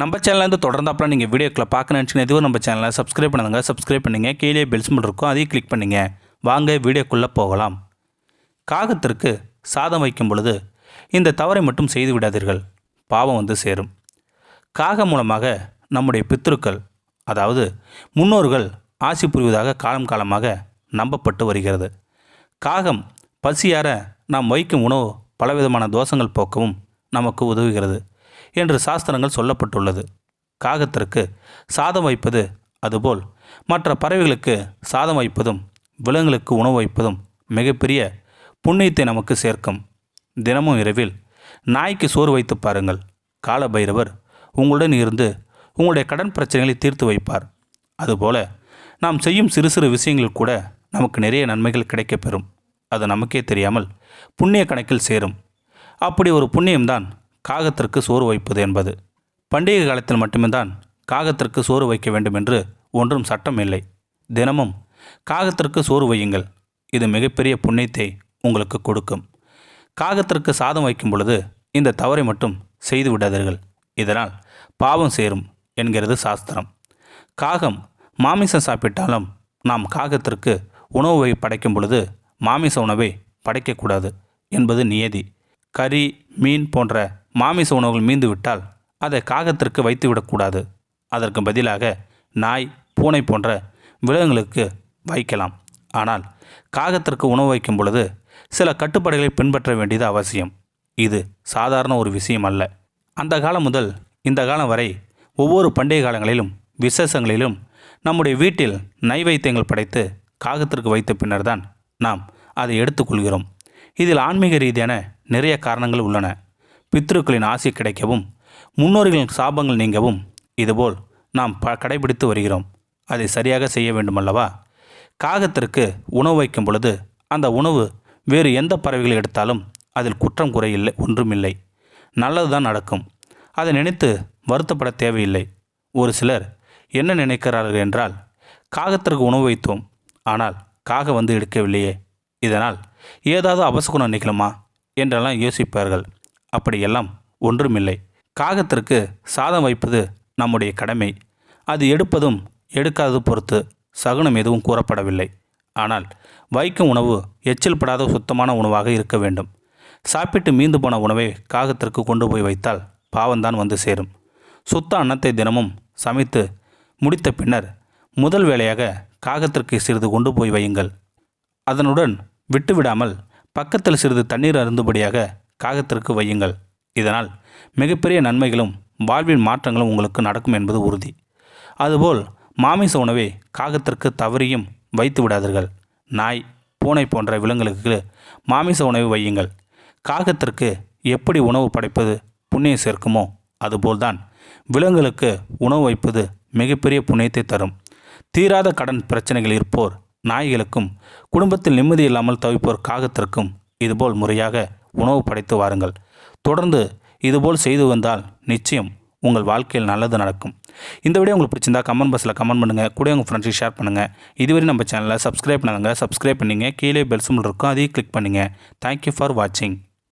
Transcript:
நம்ம சேனலேருந்து தொடர்ந்து அப்புறம் நீங்கள் வீடியோக்களை பார்க்க நினச்சிங்கன்னா இதுவும் நம்ம சேனலை சப்ஸ்கிரைப் பண்ணுங்க சப்ஸ்கிரைப் பண்ணுங்கள் கீழே பெல்ஸ் மட்டும் இருக்கும் அதையும் கிளிக் பண்ணுங்கள் வாங்க வீடியோக்குள்ளே போகலாம். காகத்திற்கு சாதம் வைக்கும் பொழுது இந்த தவறை மட்டும் செய்து விடாதீர்கள். பாவம் வந்து சேரும். காகம் மூலமாக நம்முடைய பித்ருக்கள் அதாவது முன்னோர்கள் ஆசி புரிவதாக காலம் காலமாக நம்பப்பட்டு வருகிறது. காகம் பசியார நாம் வைக்கும் உணவு பலவிதமான தோஷங்கள் போக்கவும் நமக்கு உதவுகிறது. என்று சாஸ்திரங்கள் சொல்லப்பட்டுள்ளது. காகத்திற்கு சாதம் வைப்பது அதுபோல் மற்ற பறவைகளுக்கு சாதம் வைப்பதும் விலங்குகளுக்கு உணவு வைப்பதும் மிகப்பெரிய புண்ணியத்தை நமக்கு சேர்க்கும். தினமும் இரவில் நாய்க்கு சோறு வைத்து பாருங்கள். கால பைரவர் உங்களுடன் இருந்து உங்களுடைய கடன் பிரச்சனைகளை தீர்த்து வைப்பார். அதுபோல நாம் செய்யும் சிறு சிறு விஷயங்கள் கூட நமக்கு நிறைய நன்மைகள் கிடைக்கப்பெறும் அது நமக்கே தெரியாமல் புண்ணிய கணக்கில் சேரும். அப்படி ஒரு புண்ணியம்தான் காகத்திற்கு சோறு வைப்பது என்பது. பண்டிகை காலத்தில் மட்டும்தான் காகத்திற்கு சோறு வைக்க வேண்டும் என்று ஒன்றும் சட்டம் இல்லை. தினமும் காகத்திற்கு சோறு வையுங்கள். இது மிகப்பெரிய புண்ணியத்தை உங்களுக்கு கொடுக்கும். காகத்திற்கு சாதம் வைக்கும் பொழுது இந்த தவறை மட்டும் செய்து விடாதீர்கள். இதனால் பாவம் சேரும் என்கிறது சாஸ்திரம். காகம் மாமிசம் சாப்பிட்டாலும் நாம் காகத்திற்கு உணவை படைக்கும் பொழுது மாமிச உணவை படைக்கக்கூடாது என்பது நியதி. கறி மீன் போன்ற மாமிச உணவுகள் மீந்து விட்டால் அதை காகத்திற்கு வைத்து விடக்கூடாது அதற்கு பதிலாக நாய் பூனை போன்ற விலங்குகளுக்கு வைக்கலாம். ஆனால் காகத்திற்கு உணவு வைக்கும் பொழுது சில கட்டுப்பாடுகளை பின்பற்ற வேண்டியது அவசியம். இது சாதாரண ஒரு விஷயம் அல்ல. அந்த காலம் முதல் இந்த காலம் வரை ஒவ்வொரு பண்டைய காலங்களிலும் விசேஷங்களிலும் நம்முடைய வீட்டில் நைவேத்தியங்கள் படைத்து காகத்திற்கு வைத்த பின்னர்தான் நாம் அதை எடுத்துக்கொள்கிறோம் இதில் ஆன்மீக ரீதியான நிறைய காரணங்கள் உள்ளன. பித்ருக்களின் ஆசி கிடைக்கவும் முன்னோர்களின் சாபங்கள் நீங்கவும் இதுபோல் நாம் ப கடைபிடித்து வருகிறோம். அதை சரியாக செய்ய வேண்டுமல்லவா? காகத்திற்கு உணவு வைக்கும் பொழுது அந்த உணவு வேறு எந்த பறவைகளை எடுத்தாலும் அதில் குற்றம் குறையில்லை ஒன்றுமில்லை. நல்லதுதான் நடக்கும். அதை நினைத்து வருத்தப்பட தேவையில்லை. ஒரு சிலர் என்ன நினைக்கிறார்கள் என்றால் காகத்திற்கு உணவு வைத்தோம் ஆனால் காக வந்து எடுக்கவில்லையே. இதனால் ஏதாவது அபசகுணம் நிகழுமா? என்றெல்லாம் யோசிப்பார்கள். அப்படியெல்லாம் ஒன்றுமில்லை. காகத்திற்கு சாதம் வைப்பது நம்முடைய கடமை. அது எடுப்பதும் எடுக்காதது பொறுத்து சகுனம் எதுவும் கூறப்படவில்லை. ஆனால் வைக்கும் உணவு எச்சில் படாத சுத்தமான உணவாக இருக்க வேண்டும். சாப்பிட்டு மீந்து போன உணவை காகத்திற்கு கொண்டு போய் வைத்தால் பாவம்தான் வந்து சேரும். சுத்த அன்னத்தை தினமும் சமைத்து முடித்த பின்னர் முதல் வேளையாக காகத்திற்கு சிறிது கொண்டு போய் வையுங்கள். அதனுடன் விட்டுவிடாமல் பக்கத்தில் சிறிது தண்ணீர் அருந்தபடியாக காகத்திற்கு வையுங்கள். இதனால் மிகப்பெரிய நன்மைகளும் வாழ்வின் மாற்றங்களும் உங்களுக்கு நடக்கும் என்பது உறுதி. அதுபோல் மாமிச உணவை காகத்திற்கு தவறியும் வைத்து விடாதீர்கள். நாய் பூனை போன்ற விலங்குகளுக்கு மாமிச உணவை வையுங்கள். காகத்திற்கு எப்படி உணவு படைப்பது புண்ணியம் சேர்க்குமோ அதுபோல்தான் விலங்குகளுக்கு உணவு வைப்பது மிகப்பெரிய புண்ணியத்தை தரும். தீராத கடன் பிரச்சனைகள் இருப்போர் நாய்களுக்கும் குடும்பத்தில் நிம்மதி இல்லாமல் தவிப்போர் காகத்திற்கும் இதுபோல் முறையாக உணவு படைத்து வாருங்கள். தொடர்ந்து இதுபோல் செய்து வந்தால் நிச்சயம் உங்கள் வாழ்க்கையில் நல்லது நடக்கும். இந்த வீடியோ உங்களுக்கு பிடிச்சிருந்தா கமெண்ட் பாக்ஸில் கமெண்ட் பண்ணுங்கள் கூட உங்கள் ஃப்ரெண்ட்ஸுக்கு ஷேர் பண்ணுங்கள் இதுவரை நம்ம சேனலை சப்ஸ்கிரைப் பண்ணுங்க சப்ஸ்கிரைப் பண்ணிங்க. கீழே பெல் இருக்கும். அதையும் கிளிக் பண்ணுங்கள் தேங்க்யூ ஃபார் வாட்சிங்